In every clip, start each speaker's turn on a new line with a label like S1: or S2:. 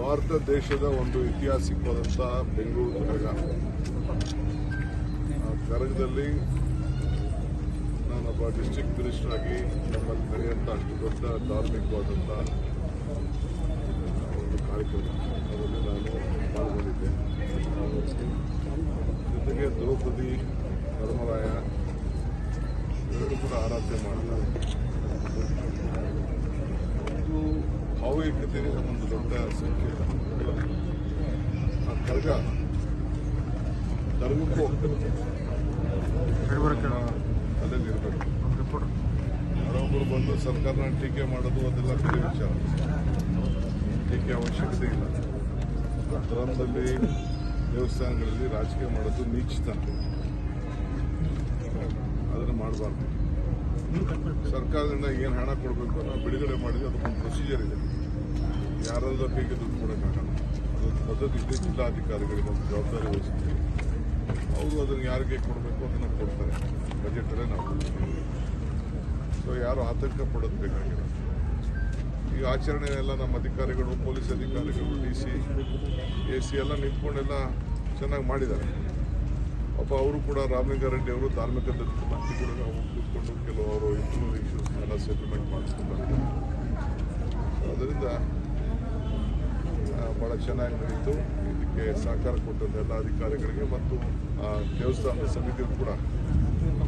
S1: ಭಾರತ ದೇಶದ ಒಂದು ಐತಿಹಾಸಿಕವಾದಂತಹ ಬೆಂಗಳೂರು ಕರಗ ಆ ಕರಗದಲ್ಲಿ ನಾನೊಬ್ಬ ಡಿಸ್ಟ್ರಿಕ್ಟ್ ಮಿನಿಸ್ಟರ್ ಆಗಿ ನಮ್ಮಲ್ಲಿ ನಡೆಯುವಂಥ ಅಷ್ಟು ದೊಡ್ಡ ಧಾರ್ಮಿಕವಾದಂಥ ಒಂದು ಕಾರ್ಯಕ್ರಮ ಅದರಲ್ಲಿ ನಾನು ಪಾಲ್ಗೊಂಡಿದ್ದೆ. ಜೊತೆಗೆ ದ್ರೌಪದಿ ಧರ್ಮರಾಯ ಇವರು ಕೂಡ ಆರಾಧನೆ ಮಾಡ್ತಾರೆ ಇದು ಭಾವೈಕ್ಯತೆಗೆ ಒಂದು ದೊಡ್ಡ ಸಂಕೇತ ಆ ಕರ್ಗ ಕರ್ಗಕ್ಕೂ ಅಲ್ಲಲ್ಲಿ ಇರಬೇಕು ಯಾರೊಬ್ಬರು ಬಂದು ಸರ್ಕಾರನ ಟೀಕೆ ಮಾಡೋದು ಅದೆಲ್ಲ ಬೇರೆ ವಿಚಾರ. ಟೀಕೆ ಅವಶ್ಯಕತೆ ಇಲ್ಲ. ಧರ್ಮದಲ್ಲಿ ದೇವಸ್ಥಾನಗಳಲ್ಲಿ ರಾಜಕೀಯ ಮಾಡೋದು ನೀಚಿತನ ಅದನ್ನು ಮಾಡಬಾರ್ದು. ಸರ್ಕಾರದಿಂದ ಏನು ಹಣ ಕೊಡಬೇಕು ಅನ್ನೋ ಬಿಡುಗಡೆ ಮಾಡಿದ್ವಿ ಅದಕ್ಕೊಂದು ಪ್ರೊಸೀಜರ್ ಇದೆ. ಯಾರಾದ್ರೂ ಕೈಗೆ ದುಡ್ಡು ಕೊಡೋಕ್ಕಾಗಲ್ಲ ಅದೊಂದು ಪದ್ಧತಿ ಇದೆ ಜಿಲ್ಲಾಧಿಕಾರಿಗಳಿಗೆ ಒಂದು ಜವಾಬ್ದಾರಿ ವಹಿಸ್ತೀವಿ. ಅವರು ಅದನ್ನು ಯಾರಿಗೆ ಕೊಡಬೇಕು ಅದನ್ನು ಕೊಡ್ತಾರೆ. ಬಜೆಟಲ್ಲೇ ನಾವು ಸೊ ಯಾರು ಆತಂಕ ಪಡೋದು ಬೇಕಾಗಿಲ್ಲ ಈ ಆಚರಣೆಯೆಲ್ಲ ನಮ್ಮ ಅಧಿಕಾರಿಗಳು, ಪೊಲೀಸ್ ಅಧಿಕಾರಿಗಳು ಡಿ ಸಿ ಎ ಸಿ ಎಲ್ಲ ನಿಂತ್ಕೊಂಡೆಲ್ಲ ಚೆನ್ನಾಗಿ ಮಾಡಿದ್ದಾರೆ. ಪಾಪ ಅವರು ಕೂಡ ರಾಮಲಿಂಗಾರೆಡ್ಡಿ ಅವರು ಧಾರ್ಮಿಕ ದತ್ತಿ ಕೂಡ ಕೂತ್ಕೊಂಡು ಕೆಲವು ಅವರು ಇಂಟರ್ನಲ್ ಇಶ್ಯೂಸ್ನೆಲ್ಲ ಸೆಟಲ್ಮೆಂಟ್ ಮಾಡಿಸ್ಕೊಂಡು ಅದರಿಂದ ಭಾಳ ಚೆನ್ನಾಗಿ ನಡೀತು. ಇದಕ್ಕೆ ಸಹಕಾರ ಕೊಟ್ಟಂತ ಎಲ್ಲ ಅಧಿಕಾರಿಗಳಿಗೆ ಮತ್ತು ದೇವಸ್ಥಾನದ ಸಮಿತಿ ಕೂಡ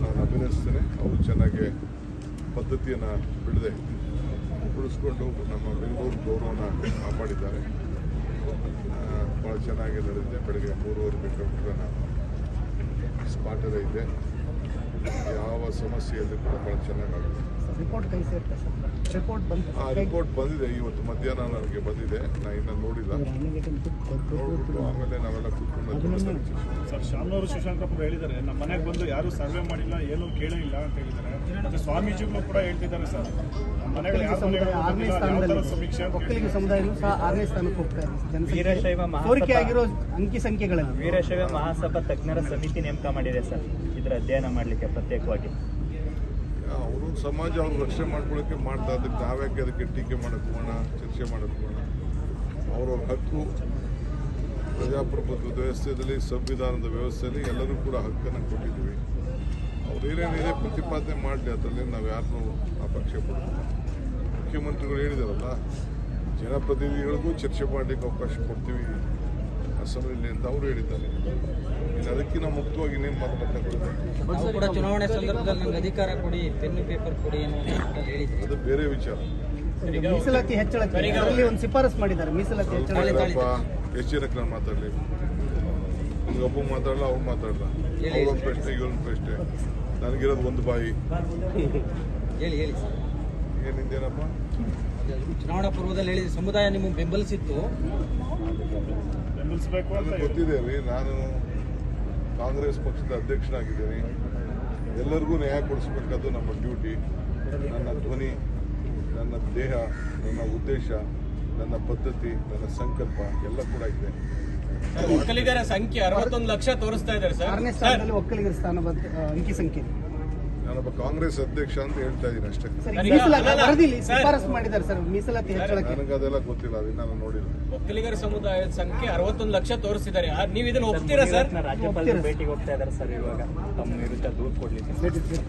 S1: ನಾನು ಅಭಿನಯಿಸ್ತೇನೆ ಅವರು ಚೆನ್ನಾಗಿ ಪದ್ಧತಿಯನ್ನು ಬಿಡದೆ ಉಳಿಸ್ಕೊಂಡು ನಮ್ಮ ಬೆಂಗಳೂರು ಗೌರವನ ಕಾಪಾಡಿದ್ದಾರೆ. ಭಾಳ ಚೆನ್ನಾಗಿ ನಡೆದಿದೆ. ಬೆಳಗ್ಗೆ ಮೂರುವರೆ ಬೇಕಾದ್ರೆ ನಾನು ಸ್ಪಾಟಲ್ಲೇ ಇದ್ದೆ ಯಾವ ಸಮಸ್ಯೆಯಲ್ಲಿ ಕೂಡ ಭಾಳ ಚೆನ್ನಾಗಾಗಿದೆ
S2: ರಿಪೋರ್ಟ್ ಕೈ ಸೇರ್ತಾ ಸರ್. ರಿಪೋರ್ಟ್ ಬಂತು
S1: ಆ ರಿಪೋರ್ಟ್ ಬಂದಿದೆ. ಇವತ್ತು ಮಧ್ಯಾಹ್ನ ನನಗೆ ಬಂದಿದೆ. ನಾನು ಇನ್ನೂ ನೋಡಿಲ್ಲ. ನೋಡ್ಬಿಟ್ಟು ಆಮೇಲೆ ನಾವೆಲ್ಲ ಕೂತ್ಕೊಂಡು
S3: ಸರ್ ಶಾಮನೂರು ಶಿವಶಂಕರಪ್ಪ ಹೇಳಿದ್ದಾರೆ ನಮ್ಮ ಮನೆಗೆ ಬಂದು ಯಾರು ಸರ್ವೆ ಮಾಡಿಲ್ಲ ಏನು ಕೇಳೇ ಇಲ್ಲ ಅಂತ ಹೇಳಿದ್ದಾರೆ. ಮತ್ತೆ ಸ್ವಾಮೀಜಿಗಳು ಕೂಡ ಹೇಳ್ತಿದ್ದಾರೆ ಸರ್. ನಮ್ಮ ಮನೆಗಳು
S2: ಆರನೇ
S3: ಯಾವ
S2: ಸ್ಥಾನದಲ್ಲಿ
S3: ಸಮೀಕ್ಷೆ
S2: ಒಕ್ಕಲಿಗ ಸಮುದಾಯನೂ ಸಹ ಆರನೇ ಸ್ಥಾನಕ್ಕೆ ಹೋಗ್ತಾ ಇದೆ.
S4: ವೀರಶೈವ ಮಹಾಸಭಾ-
S2: ಸೋರಿಕೆ ಆಗಿರೋ ಅಂಕಿ ಸಂಖ್ಯೆಗಳಲ್ಲಿ.
S4: ವೀರಶೈವ ಮಹಾಸಭಾ ತಜ್ಞರ ಸಮಿತಿ ನೇಮಕ ಮಾಡಿದೆ ಸರ್. ಇದ್ರ ಅಧ್ಯಯನ ಮಾಡಲಿಕ್ಕೆ ಪ್ರತ್ಯೇಕವಾಗಿ.
S1: ಅವರು ಸಮಾಜ ಅವ್ರು ರಕ್ಷಣೆ ಮಾಡ್ಕೊಳ್ಳೋಕೆ ಮಾಡ್ತಾ ಅದಕ್ಕೆ ನಾವ್ಯಾಕೆ ಅದಕ್ಕೆ ಟೀಕೆ ಮಾಡಕ್ಕೆ ಹೋಗೋಣ ಚರ್ಚೆ ಮಾಡಕ್ಕೆ ಹೋಗೋಣ? ಅವ್ರವ್ರ ಹಕ್ಕು ಪ್ರಜಾಪ್ರಭುತ್ವದ ವ್ಯವಸ್ಥೆಯಲ್ಲಿ, ಸಂವಿಧಾನದ ವ್ಯವಸ್ಥೆಯಲ್ಲಿ ಎಲ್ಲರೂ ಕೂಡ ಹಕ್ಕನ್ನು ಕೊಟ್ಟಿದ್ದೀವಿ. ಅವ್ರು ಏನೇನಿದೆ ಪ್ರತಿಪಾದನೆ ಮಾಡಲಿ, ಅದರಲ್ಲಿ ನಾವು ಯಾರನ್ನೂ ಅಪೇಕ್ಷೆ ಪಡೋಲ್ಲ ಮುಖ್ಯಮಂತ್ರಿಗಳು ಹೇಳಿದಾರಲ್ಲ, ಜನಪ್ರತಿನಿಧಿಗಳಿಗೂ ಚರ್ಚೆ ಮಾಡಲಿಕ್ಕೆ ಅವಕಾಶ ಕೊಡ್ತೀವಿ ಅಸೆಂಬ್ಲಿಯಲ್ಲಿ ಅಂತ ಅವರು ಹೇಳಿದ್ದಾರೆ. ಅದಕ್ಕಿಂತ ಮುಕ್ತವಾಗಿ ಇನ್ನೇನು
S5: ಮಾತಾಡ್ತಾ ಚುನಾವಣೆ ಸಂದರ್ಭದಲ್ಲಿ ನಮ್ಗೆ ಅಧಿಕಾರ ಕೊಡಿ ಪೆನ್ ಪೇಪರ್ ಕೊಡಿ
S1: ಅದು ಬೇರೆ ವಿಚಾರ.
S2: ಈಗ ಮೀಸಲಾತಿ ಹೆಚ್ಚಳಕ್ಕೆ ಒಂದು ಶಿಫಾರಸ್ ಮಾಡಿದ್ದಾರೆ ಮೀಸಲಾತಿ
S1: ಎಷ್ಟು ಜನಕ್ಕೆ ನಾನು ಮಾತಾಡಲಿ. ಒಬ್ಬ ಮಾತಾಡಲ್ಲ ಅವ್ರು ಮಾತಾಡಲ್ಲ ಅವ್ರೊಂದು ಪ್ರಶ್ನೆ ಇವೊಂದು ಪ್ರಶ್ನೆ. ನನಗಿರೋದು ಒಂದು ಬಾಯಿ.
S5: ಹೇಳಿ ಹೇಳಿ ಸರ್.
S1: ಏನಿಂದೇನಪ್ಪ
S5: ಚುನಾವಣಾ ಪೂರ್ವದಲ್ಲಿ ಹೇಳಿದ ಸಮುದಾಯ ನಿಮಗೆ ಬೆಂಬಲಿಸಿತ್ತು.
S3: ಬೆಂಬಲಿಸಬೇಕು ಅಂತ
S1: ನನಗೆ ಗೊತ್ತಿದೆ ರೀ ನಾನು ಕಾಂಗ್ರೆಸ್ ಪಕ್ಷದ ಅಧ್ಯಕ್ಷನಾಗಿದ್ದೀನಿ. ಎಲ್ಲರಿಗೂ ನ್ಯಾಯ ಕೊಡಿಸ್ಬೇಕಾದ್ದು ನಮ್ಮ ಡ್ಯೂಟಿ ನನ್ನ ಧ್ವನಿ ನನ್ನ ದೇಹ ನನ್ನ ಉದ್ದೇಶ ನನ್ನ ಪದ್ಧತಿ ನನ್ನ ಸಂಕಲ್ಪ ಎಲ್ಲ ಕೂಡ ಇದೆ.
S6: ಒಕ್ಕಲಿಗರ ಸಂಖ್ಯೆ ಅರವತ್ತೊಂದು ಲಕ್ಷ ತೋರಿಸ್ತಾ ಇದ್ದಾರೆ ಸರ್.
S2: ಒಕ್ಕಲಿಗರ ಸ್ಥಾನ ಅಂಕಿ ಸಂಖ್ಯೆ.
S1: ನಾನೊಬ್ಬ ಕಾಂಗ್ರೆಸ್ ಅಧ್ಯಕ್ಷ ಅಂತ ಹೇಳ್ತಾ ಇದ್ದೀನಿ ಅಷ್ಟೇ. ನನಗದೆಲ್ಲ ಗೊತ್ತಿಲ್ಲ ಅದನ್ನ ನಾನು ನೋಡಿಲ್ಲ.
S6: ಒಕ್ಕಲಿಗರ ಸಮುದಾಯದ ಸಂಖ್ಯೆ ಅರವತ್ತೊಂದು ಲಕ್ಷ ತೋರಿಸಿದ್ದಾರೆ. ನೀವು ಇದನ್ನ ಒಪ್ತೀರಾ ಸರ್?
S4: ರಾಜ್ಯಪಾಲರ ಭೇಟಿಗೆ ಹೋಗ್ತಾ ಇದ್ದಾರೆ ಸರ್ ಇವಾಗ. ತಮ್ಮ ವಿರುದ್ಧ ದೂರು ಕೊಡ್ಲಿಕ್ಕೆ.